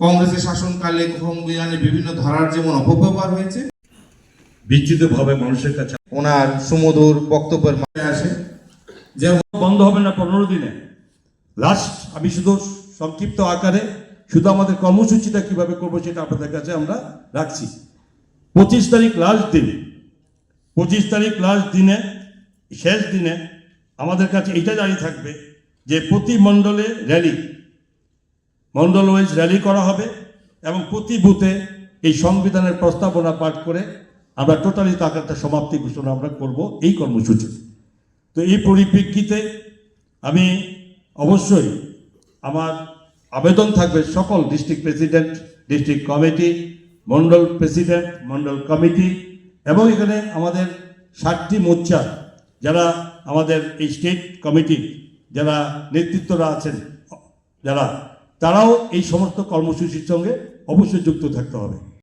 কংগ্রেসের শাসনকালে সংবিধানে বিভিন্ন ধারার যেমন অপব্যবহার হয়েছে বিচ্যুতভাবে মানুষের কাছে ওনার সুমধুর বক্তব্যের মাঝে আসে যেমন বন্ধ হবে না পনেরো দিনে। লাস্ট আমি শুধু সংক্ষিপ্ত আকারে শুধু আমাদের কর্মসূচিটা কীভাবে করব সেটা আপনাদের কাছে আমরা রাখছি। পঁচিশ তারিখ লাস্ট দিন পঁচিশ তারিখ লাস্ট দিনে শেষ দিনে আমাদের কাছে এটা জারি থাকবে যে প্রতি মণ্ডলে র্যালি মণ্ডল ওয়াইজ র্যালি করা হবে এবং প্রতি বুথে এই সংবিধানের প্রস্তাবনা পাঠ করে আমরা টোটালি তাকে একটা সমাপ্তি ঘোষণা আমরা করব এই কর্মসূচি। তো এই পরিপ্রেক্ষিতে আমি অবশ্যই আমার আবেদন থাকবে সকল district president, district committee, mandal president, mandal committee এবং এখানে আমাদের ষাটটি মোর্চা যারা আমাদের এই স্টেট কমিটি, যারা নেতৃত্বরা আছেন, যারা তারাও এই সমস্ত কর্মসূচির সঙ্গে অবশ্যই যুক্ত থাকতে হবে।